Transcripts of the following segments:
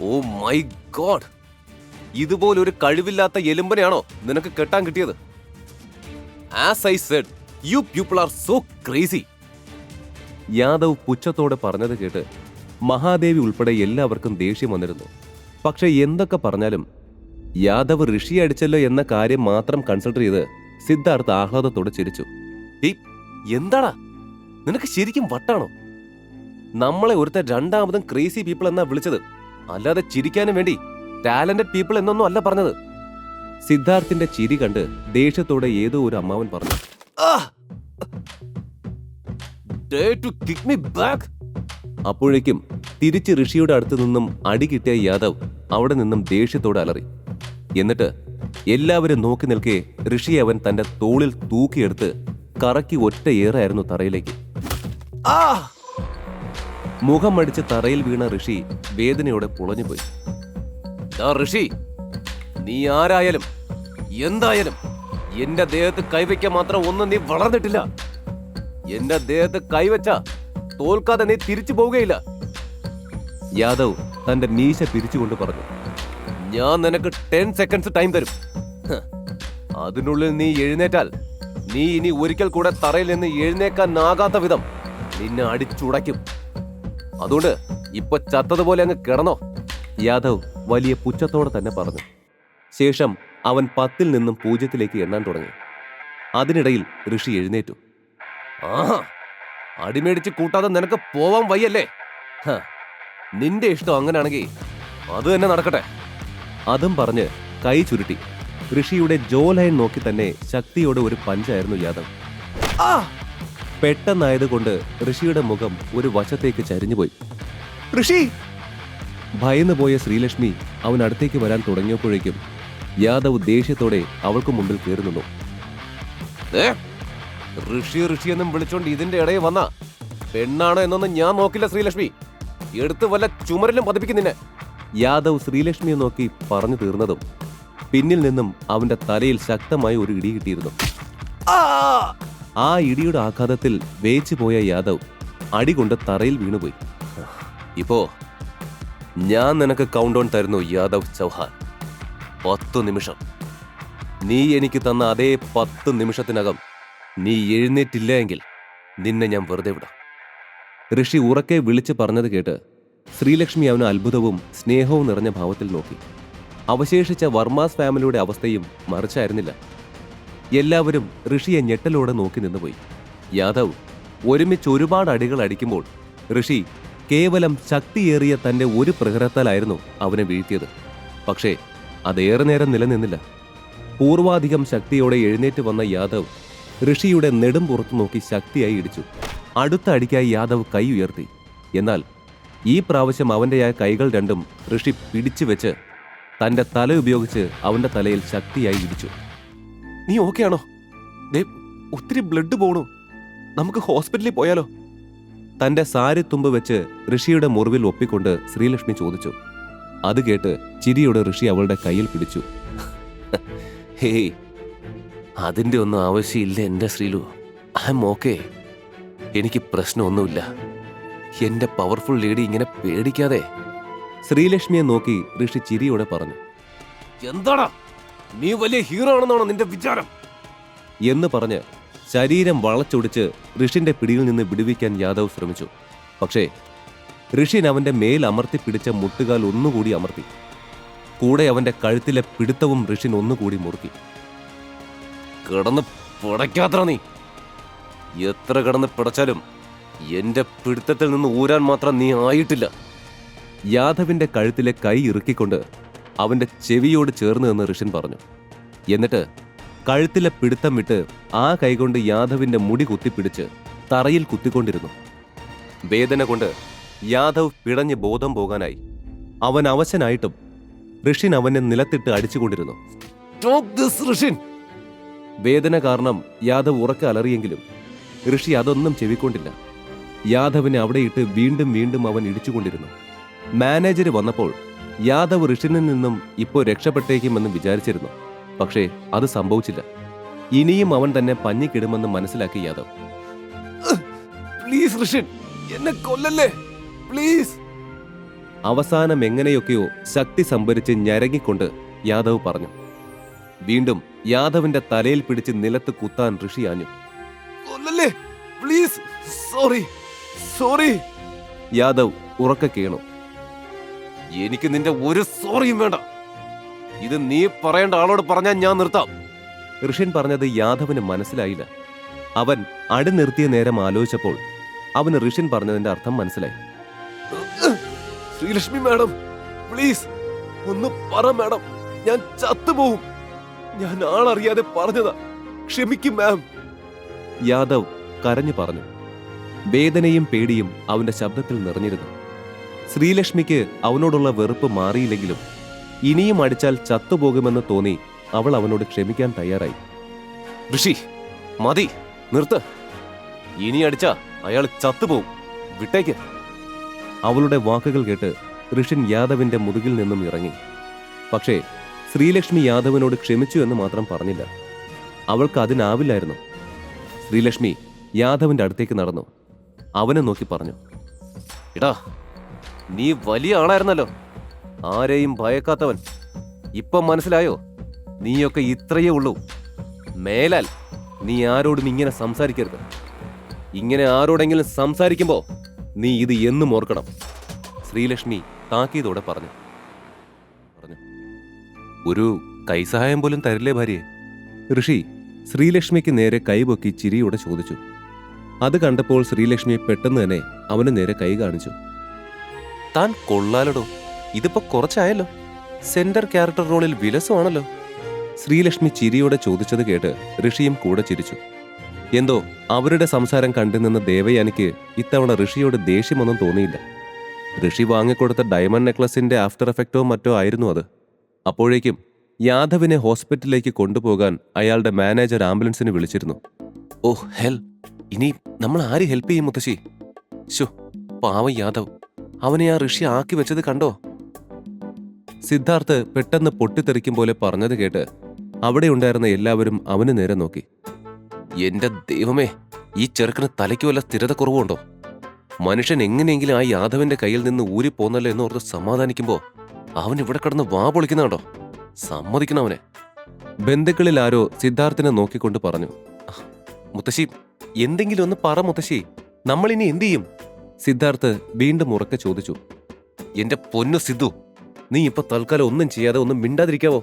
Oh my God. ഇതുപോലൊരു കഴിവില്ലാത്ത എലുമ്പനെയാണോ നിനക്ക് കെട്ടാൻ കിട്ടിയത്? As I said you people are so crazy Yadav പുച്ഛത്തോടെ പറഞ്ഞത് കേട്ട് മഹാദേവി ഉൾപ്പെടെ എല്ലാവർക്കും ദേഷ്യം വന്നിരുന്നു. പക്ഷെ എന്തൊക്കെ പറഞ്ഞാലും യാദവ് ഋഷി അടിച്ചല്ലോ എന്ന കാര്യം മാത്രം കൺസിഡർ ചെയ്ത് സിദ്ധാർത്ഥ് ആഹ്ലാദത്തോടെ ചിരിച്ചു. ഏയ് എന്താടാ? നിനക്ക് ശരിക്കും വട്ടാണോ? നമ്മളെ ഒരുത്ത രണ്ടാമതും ക്രേസി പീപ്പിൾ എന്നാ വിളിച്ചത്. അല്ലാതെ ചിരിക്കാനും വേണ്ടി ടാലന്റഡ് പീപ്പിൾ എന്നൊന്നും അല്ല പറഞ്ഞത്. സിദ്ധാർത്ഥിന്റെ ചിരി കണ്ട് ദേഷ്യത്തോടെ ഏതോ ഒരു അമ്മാവൻ പറഞ്ഞു. അപ്പോഴേക്കും തിരിച്ച് ഋഷിയുടെ അടുത്ത് നിന്നും അടി കിട്ടിയ യാദവ് അവിടെ നിന്നും ദേഷ്യത്തോടെ അലറി. എന്നിട്ട് എല്ലാവരും നോക്കി നിൽക്കെ ഋഷി അവൻ തന്റെ തോളിൽ തൂക്കിയെടുത്ത് കറക്കി ഒറ്റ ഏറായിരുന്നു തറയിലേക്ക്. മുഖം അടിച്ച് തറയിൽ വീണ ഋഷി വേദനയോടെ പുളഞ്ഞുപോയി. ഋഷി നീ ആരായാലും എന്തായാലും എന്റെ ദേഹത്ത് കൈവയ്ക്കാൻ മാത്രം ഒന്നും നീ വളർന്നിട്ടില്ല. എന്റെ ദേഹത്ത് കൈവച്ച തോൽക്കാതെ നീ തിരിച്ചു പോവുകയില്ല. യാദവ് തന്റെ മീശ പിരിച്ചുകൊണ്ട് പറഞ്ഞു ഞാൻ നിനക്ക് ടെൻ സെക്കൻഡ്സ് ടൈം തരും. അതിനുള്ളിൽ നീ എഴുന്നേറ്റാൽ നീ ഇനി ഒരിക്കൽ കൂടെ തറയിൽ നിന്ന് എഴുന്നേക്കാനാകാത്ത വിധം നിന്നെ അടിച്ചുടയ്ക്കും. അതുകൊണ്ട് ഇപ്പൊ ചത്തതുപോലെ അങ്ങ് കിടന്നോ? യാദവ് വലിയ പുച്ഛത്തോടെ തന്നെ പറഞ്ഞു. ശേഷം അവൻ പത്തിൽ നിന്നും പൂജ്യത്തിലേക്ക് എണ്ണാൻ തുടങ്ങി. അതിനിടയിൽ ഋഷി എഴുന്നേറ്റു. ആ അടിമേടിച്ച് കൂട്ടാതെ നിനക്ക് പോവാൻ വയ്യല്ലേ? നിന്റെ ഇഷ്ടം അങ്ങനെയാണെങ്കിൽ അത് തന്നെ നടക്കട്ടെ. അതും പറഞ്ഞ് കൈ ചുരുട്ടി. ഋഷിയുടെ ജോ ലൈൻ നോക്കി തന്നെ ശക്തിയോടെ ഒരു പഞ്ചായിരുന്നു യാദവ്. പെട്ടെന്നായതുകൊണ്ട് ഋഷിയുടെ മുഖം ഒരു വശത്തേക്ക് ചരിഞ്ഞുപോയി. ഋഷി! ഭയന്നു പോയ ശ്രീലക്ഷ്മി അവൻ അടുത്തേക്ക് വരാൻ തുടങ്ങിയപ്പോഴേക്കും യാദവ് ദേഷ്യത്തോടെ അവൾക്ക് മുമ്പിൽ കയറി നിന്നു. ഋഷി ഋഷി എന്നും വിളിച്ചോണ്ട് ഇതിന്റെ ഇടയിൽ വന്ന. പെണ്ണാണോ എന്നൊന്നും ഞാൻ നോക്കില്ല ശ്രീലക്ഷ്മി. എടുത്ത് വല്ല ചുമരിലും പതിപ്പിക്കും യാദവ് ശ്രീലക്ഷ്മിയെ നോക്കി പറഞ്ഞു തീർന്നതും പിന്നിൽ നിന്നും അവന്റെ തലയിൽ ശക്തമായി ഒരു ഇടി കിട്ടിയിരുന്നു. ആ ഇടിയുടെ ആഘാതത്തിൽ വേച്ചു പോയ യാദവ് അടി കൊണ്ട് തറയിൽ വീണുപോയി. ഇപ്പോ ഞാൻ നിനക്ക് കൗണ്ട് ഓൺ തരുന്നു യാദവ് ചൗഹാൻ. പത്തു നിമിഷം. നീ എനിക്ക് തന്ന അതേ പത്ത് നിമിഷത്തിനകം നീ എഴുന്നേറ്റില്ല എങ്കിൽ നിന്നെ ഞാൻ വെറുതെ വിടാം. ഋഷി ഉറക്കെ വിളിച്ച് പറഞ്ഞത് കേട്ട് ശ്രീലക്ഷ്മി അവന് അത്ഭുതവും സ്നേഹവും നിറഞ്ഞ ഭാവത്തിൽ നോക്കി. അവശേഷിച്ച വർമാസ് ഫാമിലിയുടെ അവസ്ഥയും മറിച്ചായിരുന്നില്ല. എല്ലാവരും ഋഷിയെ ഞെട്ടലോടെ നോക്കി നിന്നുപോയി. യാദവ് ഒരുമിച്ച് ഒരുപാട് അടികൾ അടിക്കുമ്പോൾ ഋഷി കേവലം ശക്തിയേറിയ തന്റെ ഒരു പ്രഹരത്താലായിരുന്നു അവനെ വീഴ്ത്തിയത്. പക്ഷേ അതേറെ നേരം നിലനിന്നില്ല. പൂർവാധികം ശക്തിയോടെ എഴുന്നേറ്റ് വന്ന യാദവ് ഋഷിയുടെ നെടും പുറത്തു നോക്കി ശക്തിയായി ഇടിച്ചു. അടുത്ത അടിക്കായി യാദവ് കൈ ഉയർത്തി. എന്നാൽ ഈ പ്രാവശ്യം അവന്റെ ആ കൈകൾ രണ്ടും ഋഷി പിടിച്ചു വെച്ച് തന്റെ തല ഉപയോഗിച്ച് അവന്റെ തലയിൽ ശക്തിയായി ഇടിച്ചു. നീ ഓക്കെ ആണോ? ദേ ഒത്തിരി ബ്ലഡ് പോണു. നമുക്ക് ഹോസ്പിറ്റലിൽ പോയാലോ? തന്റെ സാരി തുമ്പ് വെച്ച് ഋഷിയുടെ മുറിവിൽ ഒപ്പിക്കൊണ്ട് ശ്രീലക്ഷ്മി ചോദിച്ചു. അത് കേട്ട് ചിരിയുടെ ഋഷി അവളുടെ കയ്യിൽ പിടിച്ചു. ഹേയ് അതിന്റെ ഒന്നും ആവശ്യമില്ല എന്റെ ശ്രീലു. ഐ എം ഓക്കെ എനിക്ക് പ്രശ്നമൊന്നുമില്ല. എന്റെ പവർഫുൾ ലേഡി ഇങ്ങനെ പേടിക്കാതെ. ശ്രീലക്ഷ്മിയെ നോക്കി ഋഷി ചിരിയോടെ പറഞ്ഞു. എന്താടാ? നീ വലിയ ഹീറോ ആണെന്നാണോ നിന്റെ വിചാരം? എന്ന് പറഞ്ഞ് ശരീരം വളച്ചൊടിച്ച് ഋഷിന്റെ പിടിയിൽ നിന്ന് വിടുവിക്കാൻ യാദവ് ശ്രമിച്ചു. പക്ഷേ ഋഷിൻ അവന്റെ മേൽ അമർത്തി പിടിച്ച മുട്ടുകാൽ ഒന്നുകൂടി അമർത്തി. കൂടെ അവന്റെ കഴുത്തിലെ പിടുത്തവും ഋഷിൻ ഒന്നുകൂടി മുറുക്കി. കിടന്ന് പിടയ്ക്കാത്ര നീ. എത്ര കിടന്ന് പിടച്ചാലും എന്റെ പിടുത്തത്തിൽ നിന്ന് ഊരാൻ മാത്രം നീ ആയിട്ടില്ല. യാദവിന്റെ കഴുത്തിലെ കൈ ഇറുക്കിക്കൊണ്ട് അവന്റെ ചെവിയോട് ചേർന്ന് നിന്ന് ഋഷിൻ പറഞ്ഞു. എന്നിട്ട് കഴുത്തിലെ പിടുത്തം വിട്ട് ആ കൈകൊണ്ട് യാദവിന്റെ മുടി കുത്തിപ്പിടിച്ച് തറയിൽ കുത്തിക്കൊണ്ടിരുന്നു. വേദന കൊണ്ട് യാദവ് പിടഞ്ഞ് ബോധം പോകാനായി. അവൻ അവശനായിട്ടും ഋഷിൻ അവനെ നിലത്തിട്ട് അടിച്ചുകൊണ്ടിരുന്നു. വേദന കാരണം യാദവ് ഉറക്കെ അലറിയെങ്കിലും ഋഷി അതൊന്നും ചെവിക്കൊണ്ടില്ല. യാദവിനെ അവിടെയിട്ട് വീണ്ടും വീണ്ടും അവൻ ഇടിച്ചുകൊണ്ടിരുന്നു. മാനേജർ വന്നപ്പോൾ യാദവ് ഋഷിനിൽ നിന്നും ഇപ്പോൾ രക്ഷപ്പെട്ടേക്കുമെന്ന് വിചാരിച്ചിരുന്നു. പക്ഷേ അത് സംഭവിച്ചില്ല. ഇനിയും അവൻ തന്നെ പഞ്ഞിക്കിടുമെന്ന് മനസ്സിലാക്കി യാദവ്. പ്ലീസ് ഋഷിൻ എന്നെ കൊല്ലല്ലേ? പ്ലീസ്. അവസാനം എങ്ങനെയൊക്കെയോ ശക്തി സംഭരിച്ച് ഞരങ്ങിക്കൊണ്ട് യാദവ് പറഞ്ഞു. വീണ്ടും യാദവിന്റെ തലയിൽ പിടിച്ച് നിലത്ത് കുത്താൻ ഋഷി ആഞ്ഞു. കൊല്ലല്ലേ? പ്ലീസ്. സോറി. സോറി. യാദവ് ഉറക്കെ കേണു. എനിക്ക് നിന്റെ ഒരു സോറിയും വേണ്ട. ഇത് നീ പറയേണ്ട ആളോട് പറഞ്ഞാൽ ഞാൻ നിർത്താം. ഋഷ്യൻ പറഞ്ഞത് യാദവിന് മനസ്സിലായില്ല. അവൻ അടി നിർത്തിയ നേരം ആലോചിച്ചപ്പോൾ അവന് ഋഷ്യൻ പറഞ്ഞതിന്റെ അർത്ഥം മനസ്സിലായി. ശ്രീലക്ഷ്മി മാഡം പ്ലീസ് ഒന്ന് പറ മാഡം. ഞാൻ ചത്തുപോകും. ഞാൻ ആളറിയാതെ പറഞ്ഞതാ. ക്ഷമിക്കും മാം. യാദവ് കരഞ്ഞു പറഞ്ഞു. വേദനയും പേടിയും അവന്റെ ശബ്ദത്തിൽ നിറഞ്ഞിരുന്നു. ശ്രീലക്ഷ്മിക്ക് അവനോടുള്ള വെറുപ്പ് മാറിയില്ലെങ്കിലും ഇനിയും അടിച്ചാൽ ചത്തുപോകുമെന്ന് തോന്നി അവൾ അവനോട് ക്ഷമിക്കാൻ തയ്യാറായി. ഋഷി മതി നിർത്ത്. ഇനി അടിച്ചാ അയാൾ ചത്തുപോകും വിട്ടേക്ക്. അവളുടെ വാക്കുകൾ കേട്ട് ഋഷിൻ യാദവിന്റെ മുതുകിൽ നിന്നും ഇറങ്ങി. പക്ഷേ ശ്രീലക്ഷ്മി യാദവിനോട് ക്ഷമിച്ചു എന്ന് മാത്രം പറഞ്ഞില്ല. അവൾക്ക് അതിനാവില്ലായിരുന്നു. ശ്രീലക്ഷ്മി യാദവിന്റെ അടുത്തേക്ക് നടന്നു. അവനെ നോക്കി പറഞ്ഞു. എടാ നീ വലിയ ആളായിരുന്നല്ലോ. ആരെയും ഭയക്കാത്തവൻ. ഇപ്പം മനസ്സിലായോ? നീയൊക്കെ ഇത്രയേ ഉള്ളൂ. മേലാൽ നീ ആരോടും ഇങ്ങനെ സംസാരിക്കരുത്. ഇങ്ങനെ ആരോടെങ്കിലും സംസാരിക്കുമ്പോ നീ ഇത് എന്നും ഓർക്കണം. ശ്രീലക്ഷ്മി താക്കീതോടെ പറഞ്ഞു. പറഞ്ഞു. ഒരു കൈസഹായം പോലും തരില്ലേ ഭാര്യയെ? ഋഷി ശ്രീലക്ഷ്മിക്ക് നേരെ കൈപൊക്കി ചിരിയോടെ ചോദിച്ചു. അത് കണ്ടപ്പോൾ ശ്രീലക്ഷ്മി പെട്ടെന്ന് തന്നെ അവന് നേരെ കൈ കാണിച്ചു. താൻ കൊള്ളാലടോ. ഇതിപ്പോ കുറച്ചായല്ലോ. സെന്റർ ക്യാരക്ടർ റോളിൽ വിലസമാണല്ലോ ശ്രീലക്ഷ്മി ചിരിയോടെ ചോദിച്ചത് കേട്ട് ഋഷിയും കൂടെ ചിരിച്ചു. എന്തോ അവരുടെ സംസാരം കണ്ടു നിന്ന ദേവയാനിക്ക് ഇത്തവണ ഋഷിയോട് ദേഷ്യമൊന്നും തോന്നിയില്ല. ഋഷി വാങ്ങിക്കൊടുത്ത ഡയമണ്ട് നെക്ലസിന്റെ ആഫ്റ്റർ എഫക്റ്റോ മറ്റോ ആയിരുന്നു അത്. അപ്പോഴേക്കും യാദവിനെ ഹോസ്പിറ്റലിലേക്ക് കൊണ്ടുപോകാൻ അയാളുടെ മാനേജർ ആംബുലൻസിന് വിളിച്ചിരുന്നു. Oh hell. ഇനി നമ്മൾ ആര് ഹെൽപ്പ് ചെയ്യും മുത്തശ്ശി? ശോ പാവം യാദവ്. അവനെ ആ ഋഷി ആക്കി വെച്ചത് കണ്ടോ? സിദ്ധാർത്ഥ് പെട്ടെന്ന് പൊട്ടിത്തെറിക്കും പോലെ പറഞ്ഞത് കേട്ട് അവിടെ ഉണ്ടായിരുന്ന എല്ലാവരും അവന് നേരെ നോക്കി. എന്റെ ദൈവമേ ഈ ചെറുക്കന് തലയ്ക്ക് വല്ല സ്ഥിരത കുറവുണ്ടോ? മനുഷ്യൻ എങ്ങനെയെങ്കിലും ആ യാദവന്റെ കയ്യിൽ നിന്ന് ഊരിപ്പോന്നല്ലോ എന്നോർത്ത് സമാധാനിക്കുമ്പോ അവൻ ഇവിടെ കിടന്ന് വാ പൊളിക്കുന്നുണ്ടോ സമ്മതിക്കണം അവനെ. ബന്ധുക്കളിൽ ആരോ സിദ്ധാർത്ഥിനെ നോക്കിക്കൊണ്ട് പറഞ്ഞു. "അഹ്, മുത്തശ്ശി എന്തെങ്കിലും ഒന്ന് പറ മുത്തശ്ശി. നമ്മളിനി എന്ത് ചെയ്യും? സിദ്ധാർത്ഥ് വീണ്ടും ഉറക്കെ ചോദിച്ചു എന്റെ പൊന്നു സിദ്ധു നീ ഇപ്പൊ തൽക്കാലം ഒന്നും ചെയ്യാതെ ഒന്നും മിണ്ടാതിരിക്കാവോ?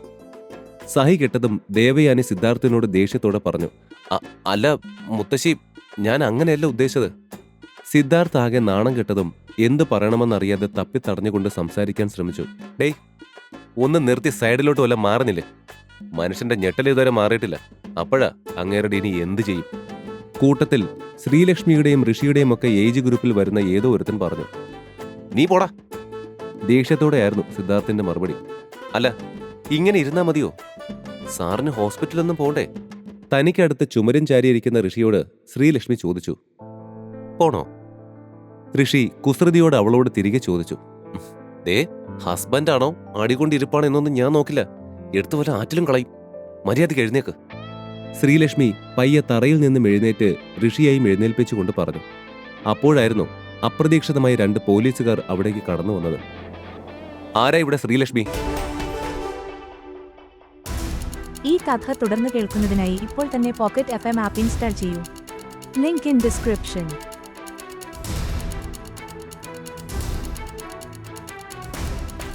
സഹി കെട്ടതും ദേവയാനി സിദ്ധാർത്ഥിനോട് ദേഷ്യത്തോടെ പറഞ്ഞു "അ- അല്ല മുത്തശ്ശി ഞാൻ അങ്ങനെയല്ല ഉദ്ദേശിച്ചത്. സിദ്ധാർത്ഥ് ആകെ നാണം കെട്ടതും എന്ത് പറയണമെന്നറിയാതെ തപ്പി തടഞ്ഞുകൊണ്ട് സംസാരിക്കാൻ ശ്രമിച്ചു ഡേയ് ഒന്ന് നിർത്തി സൈഡിലോട്ട് വല്ല മാറുന്നില്ലേ? മനുഷ്യന്റെ ഞെട്ടൽ ഇതുവരെ മാറിയിട്ടില്ല. അപ്പോഴാ അങ്ങേരുടെ ഇനി എന്ത് ചെയ്യും? കൂട്ടത്തിൽ ശ്രീലക്ഷ്മിയുടെയും ഋഷിയുടെയും ഒക്കെ ഏജ് ഗ്രൂപ്പിൽ വരുന്ന ഏതോ ഒരുത്തൻ പറഞ്ഞു. നീ പോടാ. ദേഷ്യത്തോടെയായിരുന്നു സിദ്ധാർത്ഥിന്റെ മറുപടി. അല്ല ഇങ്ങനെ ഇരുന്നാ മതിയോ? സാറിന് ഹോസ്പിറ്റലൊന്നും പോണ്ടേ? തനിക്കടുത്ത് ചുമരും ചാരിയിരിക്കുന്ന ഋഷിയോട് ശ്രീലക്ഷ്മി ചോദിച്ചു. പോണോ? ഋഷി കുസൃതിയോട് അവളോട് തിരികെ ചോദിച്ചു. "ഉം, ദേ ഹസ്ബൻഡാണോ ആടിക്കൊണ്ടിരിപ്പാണോ എന്നൊന്നും ഞാൻ നോക്കില്ല. എടുത്തു വല്ല ആറ്റിലും കളയും. മര്യാദയ്ക്ക് എഴുന്നേക്ക്. ശ്രീലക്ഷ്മി പയ്യെ തറയിൽ നിന്നും എഴുന്നേറ്റ് ഋഷിയായും എഴുന്നേൽപ്പിച്ചുകൊണ്ട് പറഞ്ഞു. അപ്പോഴായിരുന്നു അപ്രതീക്ഷിതമായി രണ്ട് പോലീസുകാർ അവിടേക്ക് കടന്നു വന്നത്. ആരാ ഇവിടെ ശ്രീലക്ഷ്മി? ഈ കഥ തുടർന്ന് കേൾക്കുന്നതിനായി ഇപ്പോൾ തന്നെ pocket F M app install ചെയ്യൂ. Link in description.